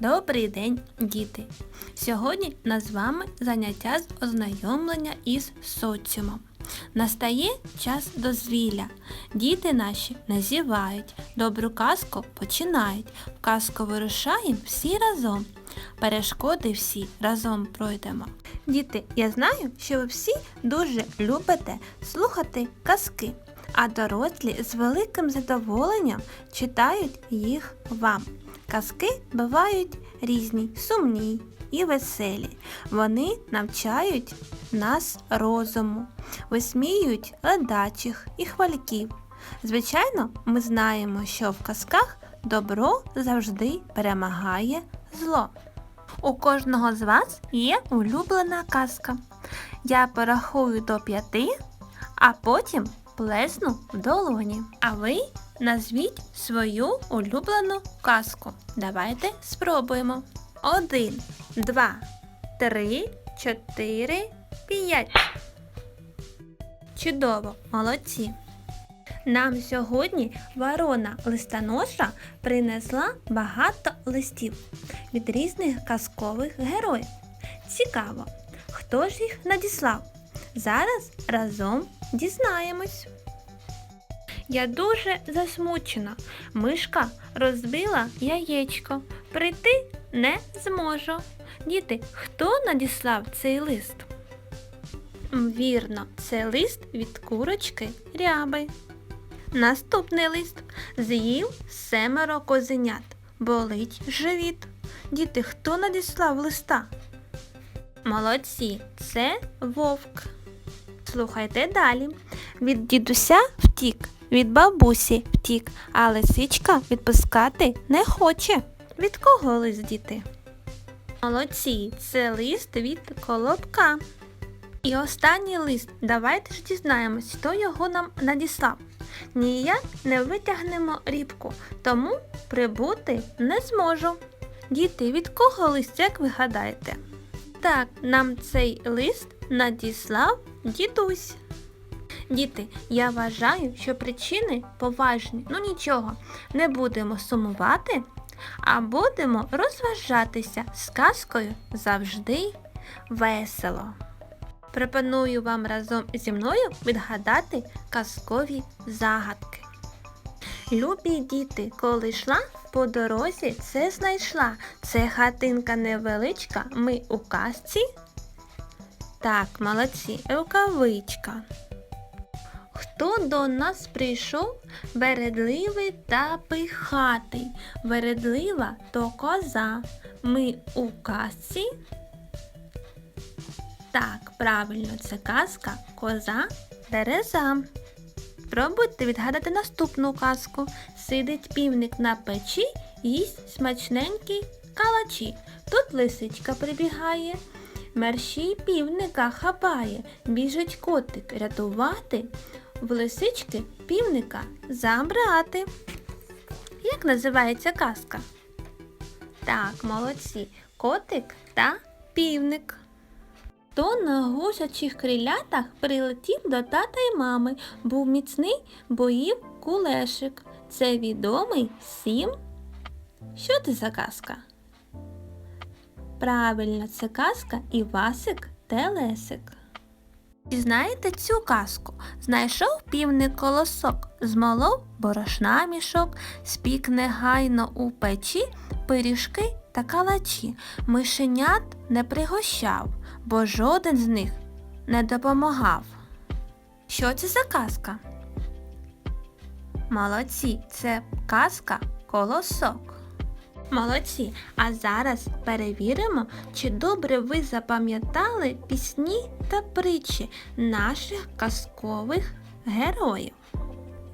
Добрий день, діти! Сьогодні нас з вами заняття з ознайомлення із соціумом. Настає час дозвілля. Діти наші назівають, добру казку починають. В казку вирушаємо всі разом. Перешкоди всі разом пройдемо. Діти, я знаю, що ви всі дуже любите слухати казки, а дорослі з великим задоволенням читають їх вам. Казки бувають різні, сумні і веселі. Вони навчають нас розуму, висміюють ледачих і хвальків. Звичайно, ми знаємо, що в казках добро завжди перемагає зло. У кожного з вас є улюблена казка. Я порахую до п'яти, а потім плесну в долоні. А ви назвіть свою улюблену казку. Давайте спробуємо. Один, два, три, чотири, п'ять. Чудово, молодці. Нам сьогодні ворона листоноша принесла багато листів від різних казкових героїв. Цікаво, хто ж їх надіслав? Зараз разом дізнаємось. Я дуже засмучена. Мишка розбила яєчко. Прийти не зможу. Діти, хто надіслав цей лист? Вірно, це лист від курочки ряби. Наступний лист з'їв семеро козенят. Болить живіт. Діти, хто надіслав листа? Молодці, це вовк. Слухайте далі. Від дідуся втік, від бабусі втік, а лисичка відпускати не хоче. Від кого лист діти? Молодці, це лист від колобка. І останній лист. Давайте ж дізнаємось, хто його нам надіслав. Ніяк не витягнемо рібку, тому прибути не зможу. Діти, від кого лист, як ви гадаєте? Так, нам цей лист надіслав дідусь. Діти, я вважаю, що причини поважні. Ну нічого, не будемо сумувати, а будемо розважатися з казкою завжди весело. Пропоную вам разом зі мною відгадати казкові загадки. Любі діти, коли йшла по дорозі, це знайшла. Це хатинка невеличка, ми у казці. Так, молодці, рукавичка. Хто до нас прийшов? Вередливий та пихатий. Вередлива то коза. Ми у казці. Так, правильно, це казка Коза Дереза. Спробуйте відгадати наступну казку. Сидить півник на печі, їсть смачненькі калачі. Тут лисичка прибігає, мерщій півника хапає, біжить котик рятувати, в лисички півника забрати. Як називається казка? Так, молодці, котик та півник. То на гусячих крилятах прилетів до тата й мами. Був міцний, боїв кулешик. Це відомий всім. Що це за казка? Правильно, це казка Івасик Телесик. Чи знаєте цю казку? Знайшов півник колосок, змолов борошна мішок, спік негайно у печі пиріжки та калачі. Мишенят не пригощав, бо жоден з них не допомагав. Що це за казка? Молодці, це казка колосок. Молодці, а зараз перевіримо, чи добре ви запам'ятали пісні та притчі наших казкових героїв.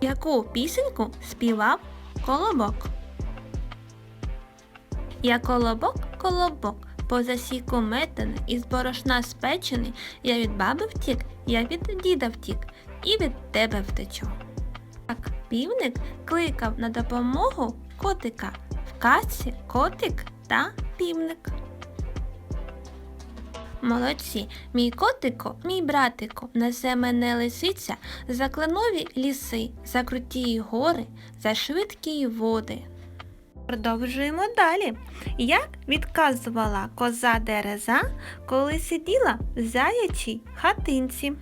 Яку пісеньку співав колобок? Я колобок, колобок, по засіку метений, із борошна спечений, я від баби втік, я від діда втік, і від тебе втечу. Так, півник кликав на допомогу котика в казці котик та півник. Молодці, мій котико, мій братико, несе мене лисиця за кленові ліси, за круті гори, за швидкі води. Продовжуємо далі. Як відказувала коза дереза, коли сиділа в заячій хатинці?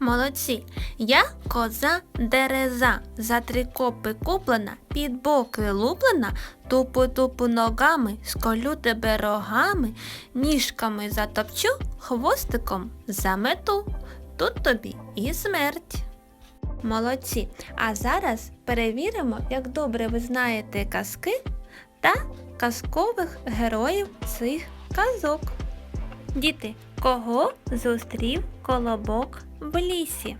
Молодці, я коза дереза, за три копи куплена, під боки луплена, тупу-тупу ногами, сколю тебе рогами, ніжками затопчу, хвостиком замету, тут тобі і смерть. Молодці! А зараз перевіримо, як добре ви знаєте казки та казкових героїв цих казок. Діти, кого зустрів колобок в лісі?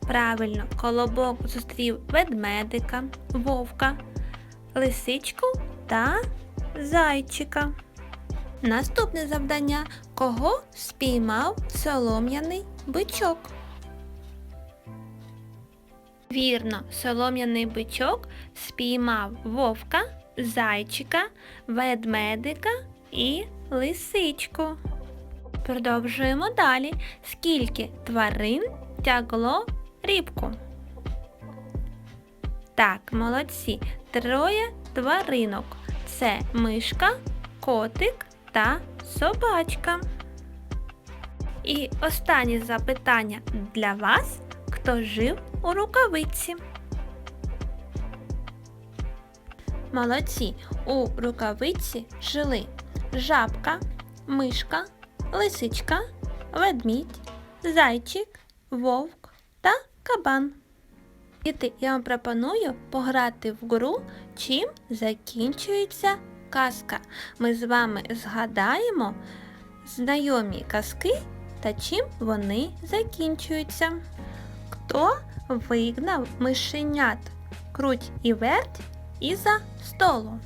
Правильно, колобок зустрів ведмедика, вовка, лисичку та зайчика. Наступне завдання кого спіймав солом'яний бичок? Вірно, солом'яний бичок спіймав вовка, зайчика, ведмедика і лисичку. Продовжуємо далі. Скільки тварин тягло рібку? Так, молодці. Троє тваринок. Це мишка, котик та собачка. І останнє запитання для вас, хто жив у рукавиці. Молодці, у рукавиці жили жабка, мишка, лисичка, ведмідь, зайчик, вовк та кабан. Діти, я вам пропоную пограти в гру, чим закінчується казка. Ми з вами згадаємо знайомі казки та чим вони закінчуються. Хто вигнав мишенят круть і верть із-за столу?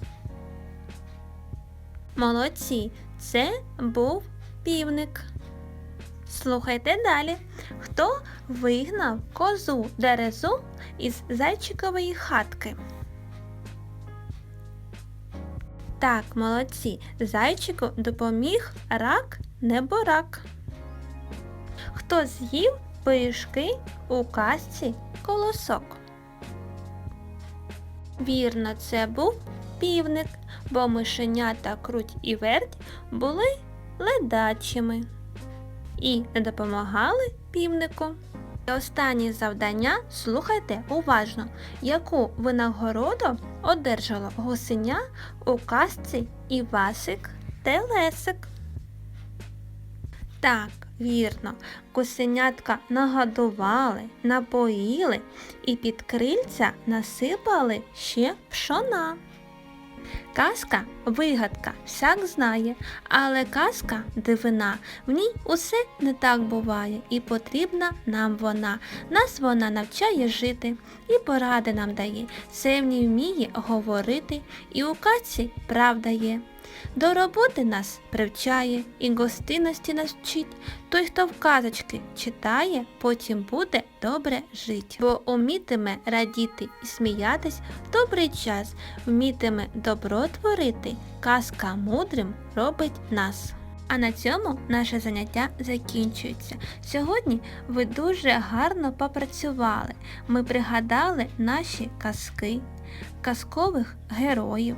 Молодці, це був півник. Слухайте далі. Хто вигнав козу дерезу із зайчикової хатки? Так, молодці, зайчику допоміг рак неборак. Хто з'їв пиріжки у казці колосок? Вірно, це був півник, бо мишенята круть і верть були ледачими і не допомагали півнику. І останнє завдання слухайте уважно, яку винагороду одержало гусеня у казці Івасик Телесик. Так, вірно, гусенятка нагодували, напоїли і під крильця насипали ще пшона. Казка вигадка, всяк знає, але казка дивина, в ній усе не так буває, і потрібна нам вона. Нас вона навчає жити, і поради нам дає, Це в ній вміє говорити, і у казці правда є. До роботи нас привчає і гостинності нас вчить. Той, хто в казочки читає, потім буде добре жить. Бо умітиме радіти і сміятись в добрий час, вмітиме добро творити, казка мудрим робить нас. А на цьому наше заняття закінчується. Сьогодні ви дуже гарно попрацювали. Ми пригадали наші казки, казкових героїв.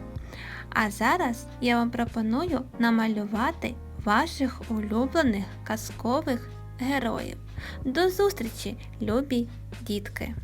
А зараз я вам пропоную намалювати ваших улюблених казкових героїв. До зустрічі, любі дітки!